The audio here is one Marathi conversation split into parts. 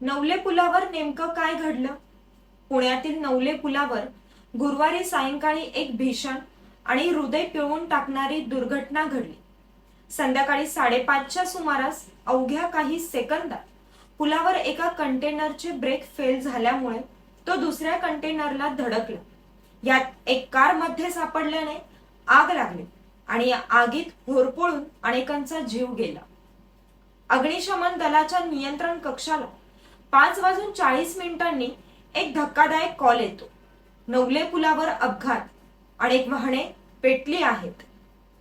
नवले पुलावर नेमकं काय घडलं? पुण्यातील नवले पुलावर गुरुवारी सायंकाळी एक भीषण आणि हृदय पिळवून टाकणारी दुर्घटना घडली. संध्याकाळी साडेपाचच्या सुमारास अवघ्या काही सेकंदात पुलावर एका कंटेनरचे ब्रेक फेल झाल्यामुळे तो दुसऱ्या कंटेनरला धडकला. यात एक कारमध्ये सापडल्याने आग लागली आणि या आगीत होरपळून अनेकांचा जीव गेला. अग्निशमन दलाच्या नियंत्रण कक्षाला पाच वाजून चाळीस मिनिटांनी एक धक्कादायक कॉल येतो. नवले पुलावर अपघात अनेक वाहने पेटली आहेत.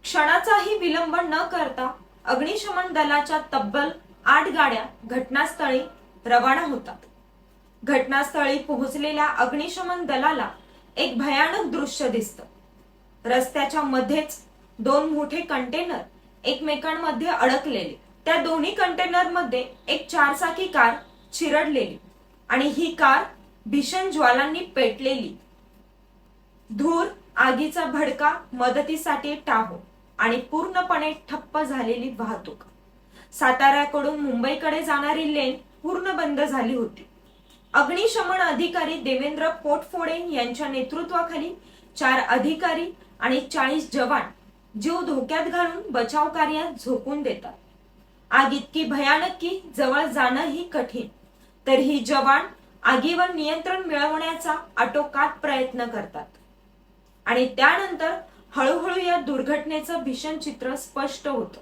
क्षणाचाही विलंब न करता अग्निशमन दलाच्या तब्बल आठ गाड्या घटनास्थळी रवाना होतात. घटनास्थळी पोहोचलेल्या अग्निशमन दलाला एक भयानक दृश्य दिसतं. रस्त्याच्या मध्येच दोन मोठे कंटेनर एकमेकांमध्ये अडकलेले. त्या दोन्ही कंटेनरमध्ये एक चारचाकी कार चिरडलेली आणि ही कार भीषण ज्वालांनी पेटलेली. धूर आगीचा भडका मदतीसाठी टाहो आणि पूर्णपणे ठप्प झालेली वाहतूक. साताऱ्याकडून मुंबईकडे जाणारी लेन पूर्ण बंद झाली होती. अग्निशमन अधिकारी देवेंद्र पोटफोडे यांच्या नेतृत्वाखाली चार अधिकारी आणि चाळीस जवान जीव धोक्यात घालून बचाव कार्यात झोकून देतात. आग इतकी भयानक की जवळ जाणंही कठीण. तर ही जवान आगीवर नियंत्रण मिळवण्याचा आटोकाट प्रयत्न करतात. आणि त्यानंतर हळूहळू या दुर्घटनेचं भीषण चित्र स्पष्ट होतं.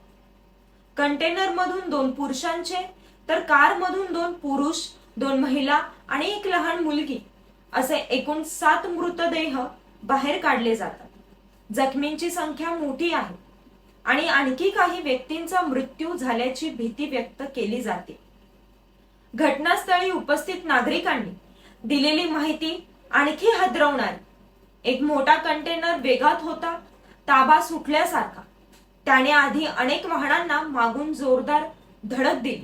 कंटेनर मधून दोन पुरुषांचे तर कार मधून दोन पुरुष दोन महिला आणि एक लहान मुलगी असे एकूण सात मृतदेह बाहेर काढले जातात. जखमींची संख्या मोठी आहे आणि आणखी काही व्यक्तींचा मृत्यू झाल्याची भीती व्यक्त केली जाते. घटनास्थळी उपस्थित नागरिकांनी दिलेली माहिती आणखी हादरवणार. एक मोठा कंटेनर वेगात होता ताबा सुटल्यासारखा. त्याने आधी अनेक वाहनांना मागून जोरदार धडक दिली.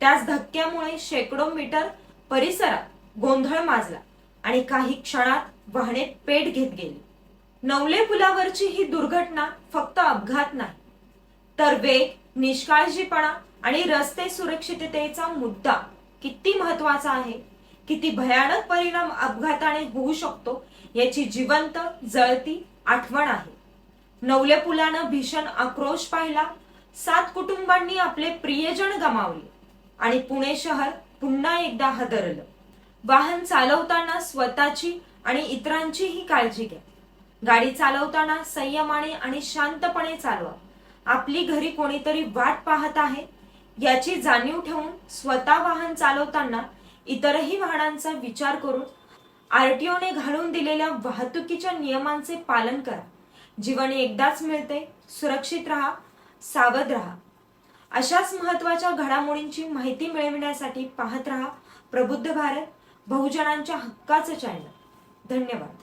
त्याच धक्क्यामुळे शेकडो मीटर परिसरात गोंधळ माजला आणि काही क्षणात वाहने पेट घेत गेली. नवले पुलावरची ही दुर्घटना फक्त अपघात नाही तर वेग निष्काळजीपणा आणि रस्ते सुरक्षिततेचा मुद्दा किती महत्त्वाचा आहे? किती भयानक परिणाम अपघाताने होऊ शकतो? याची जिवंत जळती आठवण आहे. नवले पुलानं भीषण आक्रोश पाहिला. सात कुटुंबांनी आपले प्रियजन गमावले. आणि पुणे शहर पुन्हा एकदा हादरलं. वाहन चालवताना स्वतःची आणि इतरांचीही काळजी घ्या. गाडी चालवताना संयमाने आणि शांतपणे चालवा. आपली घरी कोणीतरी वाट पाहत आहे. याची जाणीव ठेवून स्वतः वाहन चालवताना इतरही वाहनांचा विचार करून आरटीओने घालून दिलेल्या वाहतुकीच्या नियमांचे पालन करा. जीवन एकदाच मिळते सुरक्षित राहा सावध राहा. अशाच महत्त्वाच्या घडामोडींची माहिती मिळविण्यासाठी पाहत राहा प्रबुद्ध भारत बहुजनांच्या हक्काचं चॅनल. धन्यवाद.